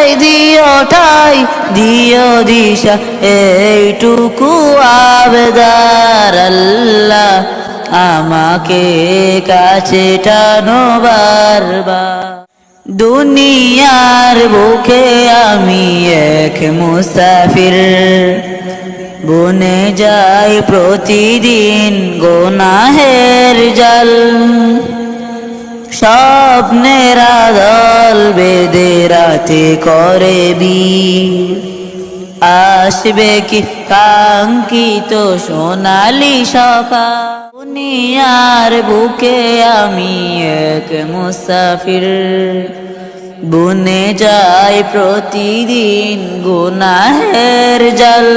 আমাকে দিওটাই দিও দিশা, এইটুকু আবেদার আল্লাহ আমাকে কাছে টানো বারবার। দুনিয়ার বুকে আমি এক মুসাফির, বনে যাই প্রতিদিন গোনাহের জল। স্বপ্নের দল বেদে রাতে করে বি আসবে কি কাঙ্ক্ষিত সোনালি সকাল? দুনিয়ার বুকে আমি এক মুসাফির। বুনে যাই প্রতিদিন গুনাহের জল।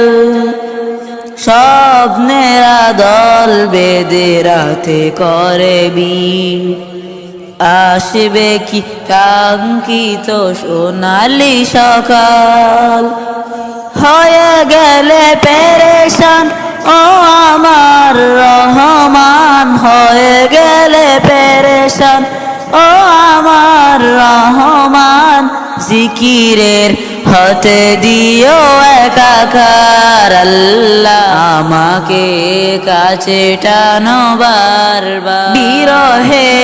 স্বপ্নের দল বেদে রাতে করে বি আসবে কি কাঙ্ক্ষিত সোনালি সকাল? হয়ে গেলে পেরেশান, ও আমার রহমান। হয়ে গেলে পেরেশান, ও আমার রহমান। জিকিরের হতে দিও একাকার, আল্লাহ আমাকে কাছে টানো বারবার। বিরহের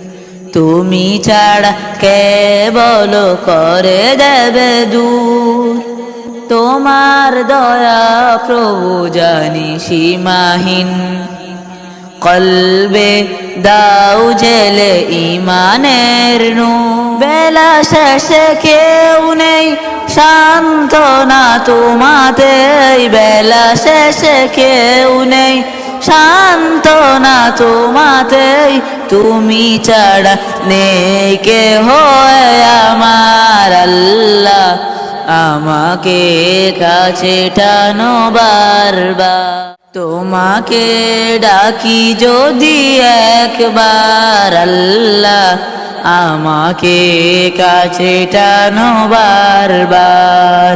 তুমি ছাড়া কে বলো করে দেবে দূর তোমার দয়া প্রভু জানি সীমাহীন। কলবে দাউ জেলে ইমানের নু বেলা শেষে কেউ নেই শান্ত না তোমাতে বেলা শেষে কেউ নেই শান্ত না তোমাতে তুমি ছাড়া নেই কে হয় আমার আল্লাহ। আমাকে কাছে টানো বারবার। তোমাকে ডাকি যদি একবার আল্লাহ, আমাকে কাছে টানো বারবার।